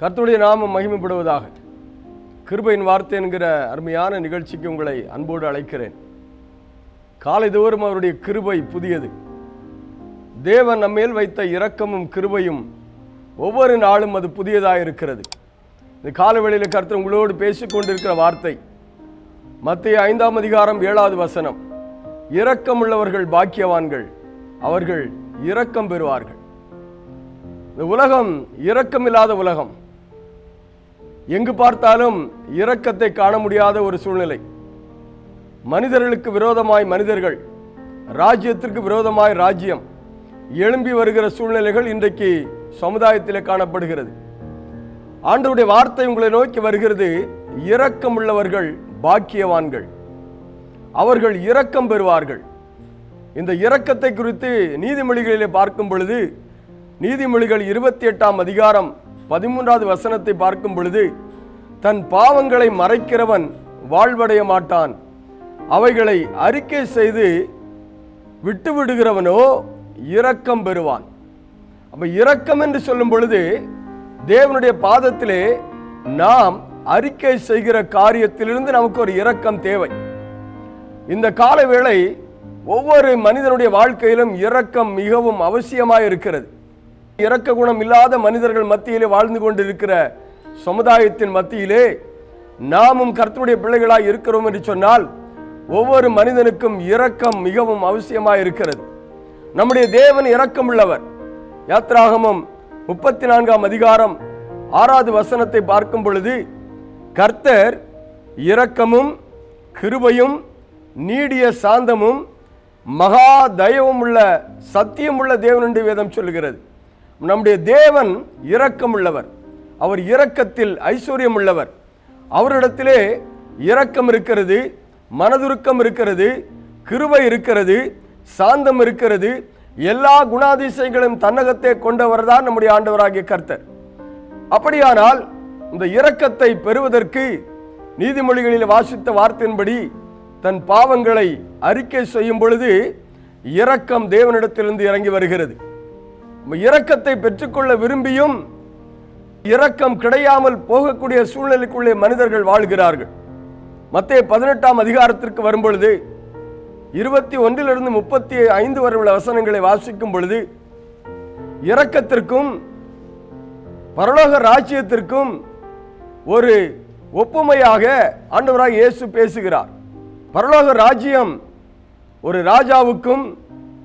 கர்த்தருடைய நாமம் மகிமைப்படுவதாக. கிருபையின் வார்த்தை என்கிற அருமையான நிகழ்ச்சிக்கு உங்களை அன்போடு அழைக்கிறேன். காலை தோறும் அவருடைய கிருபை புதியது. தேவன் நம்மேல் வைத்த இரக்கமும் கிருபையும் ஒவ்வொரு நாளும் அது புதியதாக இருக்கிறது. இந்த காலவெளியில் கர்த்தர் உங்களோடு பேசிக்கொண்டிருக்கிற வார்த்தை. மத்திய ஐந்தாம் அதிகாரம் ஏழாவது வசனம். இரக்கமுள்ளவர்கள் பாக்கியவான்கள் அவர்கள் இரக்கம் பெறுவார்கள். இந்த உலகம் இரக்கமில்லாத உலகம். எங்கு பார்த்தாலும் இரக்கத்தை காண முடியாத ஒரு சூழ்நிலை. மனிதர்களுக்கு விரோதமாய் மனிதர்கள் ராஜ்யத்திற்கு விரோதமாய் ராஜ்யம் எழும்பி வருகிற சூழ்நிலைகள் இன்றைக்கு சமுதாயத்திலே காணப்படுகிறது. ஆண்டவுடைய வார்த்தை உங்களை நோக்கி வருகிறது இரக்கம் உள்ளவர்கள் பாக்கியவான்கள். அவர்கள் இரக்கம் பெறுவார்கள். இந்த இரக்கத்தை குறித்து நீதிமொழிகளிலே பார்க்கும் பொழுது நீதிமொழிகள் இருபத்தி எட்டாம் அதிகாரம் பதிமூன்றாவது வசனத்தை பார்க்கும் பொழுது தன் பாவங்களை மறைக்கிறவன் வாழ்வடைய மாட்டான். அவைகளை அறிக்கை செய்து விட்டு விடுகிறவனோ இரக்கம் பெறுவான். அப்போ இரக்கம் என்று சொல்லும் பொழுது தேவனுடைய பாதத்திலே நாம் அறிக்கை செய்கிற காரியத்திலிருந்து நமக்கு ஒரு இரக்கம் தேவை. இந்த கால வேளை ஒவ்வொரு மனிதனுடைய வாழ்க்கையிலும் இரக்கம் மிகவும் அவசியமாக இருக்கிறது இரக்க குணம் இல்லாத மனிதர்கள் மத்தியிலே வாழ்ந்து கொண்டிருக்கிற சமுதாயத்தின் மத்தியிலே நாமும் கர்த்தருடைய பிள்ளைகளாக இருக்கிறோம் என்று சொன்னால் ஒவ்வொரு மனிதனுக்கும் இரக்கம் மிகவும் அவசியமாக இருக்கிறது. நம்முடைய தேவன் இரக்கம் உள்ளவர். யாத்ராகமம் முப்பத்தி நான்காம் அதிகாரம் ஆறாவது வசனத்தை பார்க்கும் பொழுது கர்த்தர் இரக்கமும் கிருபையும் நீடிய சாந்தமும் மகா தயவும் உள்ள சத்தியம் உள்ள தேவன் என்று வேதம் சொல்லுகிறது. நம்முடைய தேவன் இரக்கம் உள்ளவர் அவர் இரக்கத்தில் ஐஸ்வர்யம் உள்ளவர் அவரிடத்திலே இரக்கம் இருக்கிறது மனதுருக்கம் இருக்கிறது கிருபை இருக்கிறது சாந்தம் இருக்கிறது. எல்லா குணாதிசயங்களும் தன்னகத்தை கொண்டவர் தான் நம்முடைய ஆண்டவராகிய கர்த்தர். அப்படியானால் இந்த இரக்கத்தை பெறுவதற்கு நீதிமொழிகளில் வாசித்த வார்த்தையின்படி தன் பாவங்களை அறிக்கை செய்யும் பொழுது இரக்கம் தேவனிடத்திலிருந்து இறங்கி வருகிறது. இரக்கத்தை பெற்றுக்கொள்ள விரும்பியும் இரக்கம் கிடையாமல் போகக்கூடிய சூழ்நிலைக்குள்ளே மனிதர்கள் வாழ்கிறார்கள். மத்திய பதினெட்டாம் அதிகாரத்திற்கு வரும்பொழுது இருபத்தி ஒன்றிலிருந்து முப்பத்தி ஐந்து வரை உள்ள வசனங்களை வாசிக்கும் பொழுது இரக்கத்திற்கும் பரலோக ராஜ்யத்திற்கும் ஒரு ஒப்புமையாக ஆண்டவராக இயேசு பேசுகிறார். பரலோக ராஜ்யம் ஒரு ராஜாவுக்கும்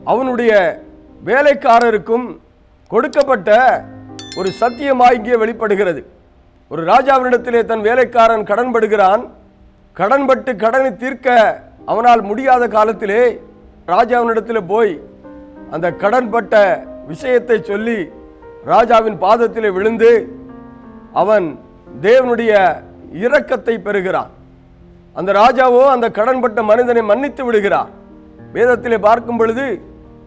அவனுடைய வேலைக்காரருக்கும் கொடுக்கப்பட்ட ஒரு சத்தியமாகிய இங்கே வெளிப்படுகிறது. ஒரு ராஜாவினிடத்திலே தன் வேலைக்காரன் கடன்படுகிறான். கடன்பட்டு கடனை தீர்க்க அவனால் முடியாத காலத்திலே ராஜாவினிடத்தில் போய் அந்த கடன்பட்ட விஷயத்தை சொல்லி ராஜாவின் பாதத்தில் விழுந்து அவன் தேவனுடைய இரக்கத்தை பெறுகிறான். அந்த ராஜாவோ அந்த கடன்பட்ட மனிதனை மன்னித்து விடுகிறார். வேதத்திலே பார்க்கும் பொழுது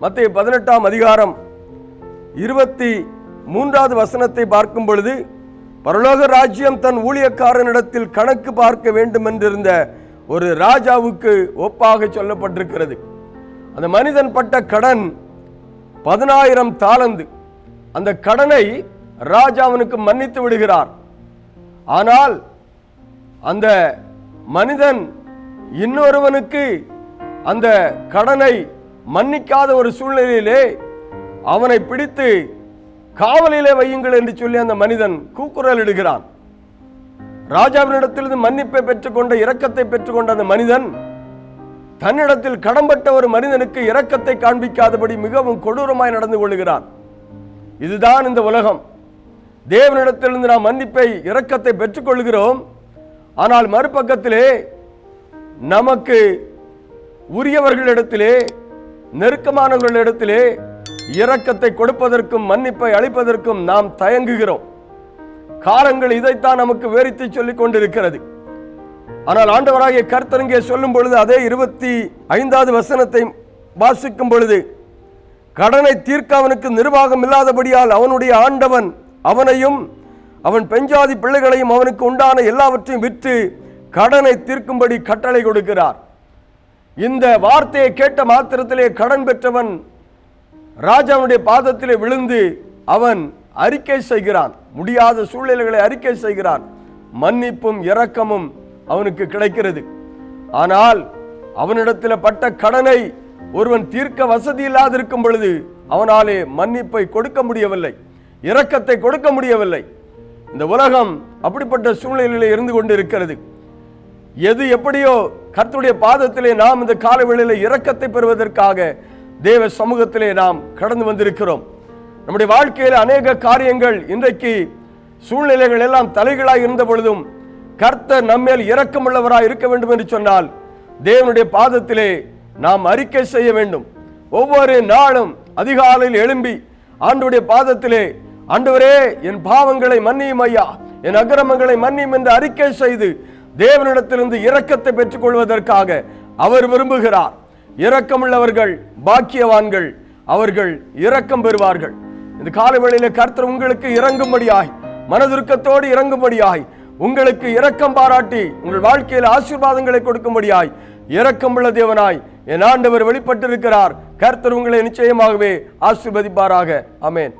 மத்திய பதினெட்டாம் அதிகாரம் இருபத்தி மூன்றாவது வசனத்தை பார்க்கும் பொழுது பரலோக ராஜ்யம் தன் ஊழியக்காரனிடத்தில் கணக்கு பார்க்க வேண்டும் என்றிருந்த ஒரு ராஜாவுக்கு ஒப்பாக சொல்லப்பட்டிருக்கிறது. அந்த மனிதன் பட்ட கடன் பதினாயிரம் தாளந்து அந்த கடனை ராஜாவனுக்கு மன்னித்து விடுகிறார். ஆனால் அந்த மனிதன் இன்னொருவனுக்கு அந்த கடனை மன்னிக்காத ஒரு சூழ்நிலையிலே அவனை பிடித்து காவலிலே வையுங்கள் என்று சொல்லி அந்த மனிதன் கூக்குரல் இடுகிறான். ராஜாவினிடத்திலிருந்து மன்னிப்பை பெற்றுக்கொண்ட இரக்கத்தை பெற்றுக்கொண்ட அந்த மனிதன் தன்னிடத்தில் கடம்பட்ட ஒரு மனிதனுக்கு இரக்கத்தை காண்பிக்காதபடி மிகவும் கொடூரமாய் நடந்து கொள்கிறான் இதுதான் இந்த உலகம். தேவனிடத்திலிருந்து நாம் மன்னிப்பை இரக்கத்தை பெற்றுக்கொள்கிறோம். ஆனால் மறுபக்கத்திலே நமக்கு உரியவர்களிடத்திலே நெருக்கமானவர்களிடத்திலே இரக்கத்தை கொடுப்பதற்கும் மன்னிப்பை அளிப்பதற்கும் நாம் தயங்குகிறோம். காலங்கள் இதைத்தான் நமக்கு வேறித்து சொல்லிக் கொண்டிருக்கிறது. ஆனால் ஆண்டவராகிய கர்த்தரங்கே சொல்லும் பொழுது அதே இருபத்தி ஐந்தாவது வசனத்தை வாசிக்கும் பொழுது கடனை தீர்க்க அவனுக்கு நிர்வாகம் இல்லாதபடியால் அவனுடைய ஆண்டவன் அவனையும் அவன் பெஞ்சாதி பிள்ளைகளையும் அவனுக்கு உண்டான எல்லாவற்றையும் விற்று கடனை தீர்க்கும்படி கட்டளை கொடுக்கிறார். இந்த வார்த்தையை கேட்ட மாத்திரத்திலே கடன் பெற்றவன் ராஜாவுடைய பாதத்திலே விழுந்து அவன் அறிக்கை செய்கிறான். முடியாத சூழ்நிலைகளை அறிக்கை செய்கிறான். மன்னிப்பும் இரக்கமும் அவனுக்கு கிடைக்கிறது. ஆனால் அவனிடத்தில் பட்ட கடனை ஒருவன் தீர்க்க வசதி இல்லாதிருக்கும் பொழுது அவனாலே மன்னிப்பை கொடுக்க முடியவில்லை. இரக்கத்தை கொடுக்க முடியவில்லை. இந்த உலகம் அப்படிப்பட்ட சூழ்நிலையில் இருந்து கொண்டிருக்கிறது. எது எப்படியோ கர்த்துடைய பாதத்திலே நாம் இந்த காலவேளையில் இரக்கத்தை பெறுவதற்காக தேவ சமூகத்திலே நாம் கடந்து வந்திருக்கிறோம். நம்முடைய வாழ்க்கையில் அநேக காரியங்கள் இன்றைக்கு சூழ்நிலைகள் எல்லாம் தலைகளாக இருந்த பொழுதும் கர்த்தர் நம்மேல் இறக்கமுள்ளவராக இருக்க வேண்டும் என்று சொன்னால் தேவனுடைய பாதத்திலே நாம் அறிக்கை செய்ய வேண்டும். ஒவ்வொரு நாளும் அதிகாலையில் எழும்பி ஆண்டுடைய பாதத்திலே ஆண்டவரே என் பாவங்களை மன்னியும் ஐயா என் அக்கிரமங்களை மன்னியும் என்று அறிக்கை செய்து தேவனிடத்திலிருந்து இரக்கத்தை பெற்றுக்கொள்வதற்காக அவர் விரும்புகிறார். இரக்கமுள்ளவர்கள் பாக்கியவான்கள் அவர்கள் இரக்கம் பெறுவார்கள். இந்த காலவேளையில கர்த்தர் உங்களுக்கு இறங்கும்படியாய் மனதுருக்கத்தோடு இறங்கும்படியாய் உங்களுக்கு இரக்கம் பாராட்டி உங்கள் வாழ்க்கையில் ஆசீர்வாதங்களை கொடுக்கும்படியாய் இரக்கமுள்ள தேவனாய் என் ஆண்டவர் வெளிப்பட்டிருக்கிறார். கர்த்தர் உங்களை நிச்சயமாகவே ஆசீர்வதிப்பாராக. அமேன்